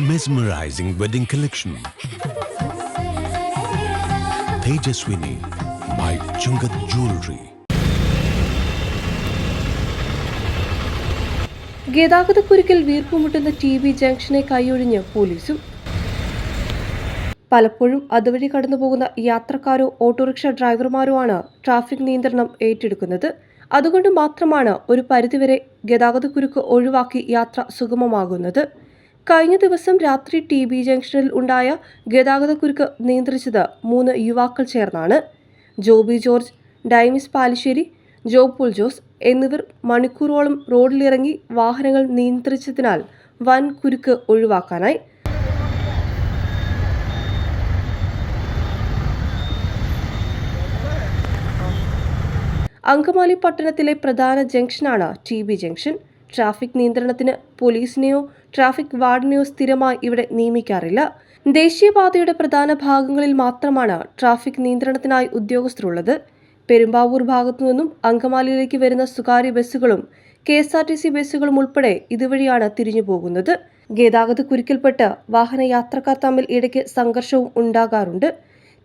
mesmerizing wedding collection. തേജസ്വിനി by Chungat Jewelry. ഗതാഗതക്കുരുക്കിൽ വീർപ്പുമുട്ടുന്ന ടി ബി ജംഗ്ഷനെ കൈയൊഴിഞ്ഞ് പോലീസും പലപ്പോഴും അതുവഴി കടന്നുപോകുന്ന യാത്രക്കാരോ ഓട്ടോറിക്ഷ ഡ്രൈവർമാരോ ആണ് ട്രാഫിക് നിയന്ത്രണം ഏറ്റെടുക്കുന്നത് അതുകൊണ്ട് മാത്രമാണ് ഒരു പരിധിവരെ ഗതാഗതക്കുരുക്ക് ഒഴിവാക്കി യാത്ര സുഗമമാകുന്നത് കഴിഞ്ഞ ദിവസം രാത്രി ടി ബി ജംഗ്ഷനിൽ ഉണ്ടായ ഗതാഗതക്കുരുക്ക് നിയന്ത്രിച്ചത് മൂന്ന് യുവാക്കൾ ചേർന്നാണ്. ജോബി ജോർജ് ഡൈമിസ് പാലിശ്ശേരി ജോപുൽ ജോസ് എന്നിവർ മണിക്കൂറോളം റോഡിലിറങ്ങി വാഹനങ്ങൾ നിയന്ത്രിച്ചതിനാൽ വൻ കുരുക്ക് ഒഴിവാക്കാനായി. അങ്കമാലി പട്ടണത്തിലെ പ്രധാന ജംഗ്ഷനാണ് ടി ബി ജംഗ്ഷൻ. ട്രാഫിക് നിയന്ത്രണത്തിന് പോലീസിനെയോ ട്രാഫിക് വാർഡിനെയോ സ്ഥിരമായി ഇവിടെ നിയമിക്കാറില്ല. ദേശീയപാതയുടെ പ്രധാന ഭാഗങ്ങളിൽ മാത്രമാണ് ട്രാഫിക് നിയന്ത്രണത്തിനായി ഉദ്യോഗസ്ഥരുള്ളത്. പെരുമ്പാവൂർ ഭാഗത്തു നിന്നും അങ്കമാലിയിലേക്ക് വരുന്ന സ്വകാര്യ ബസ്സുകളും K S R T C ബസ്സുകളും ഉൾപ്പെടെ ഇതുവഴിയാണ് തിരിഞ്ഞു പോകുന്നത്. ഗതാഗത കുരുക്കിൽപ്പെട്ട് വാഹന യാത്രക്കാർ തമ്മിൽ ഇടയ്ക്ക് സംഘർഷവും ഉണ്ടാകാറുണ്ട്.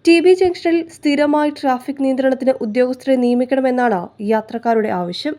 ടി ബി ജംഗ്ഷനിൽ സ്ഥിരമായി ട്രാഫിക് നിയന്ത്രണത്തിന് ഉദ്യോഗസ്ഥരെ നിയമിക്കണമെന്നാണ് യാത്രക്കാരുടെ ആവശ്യം.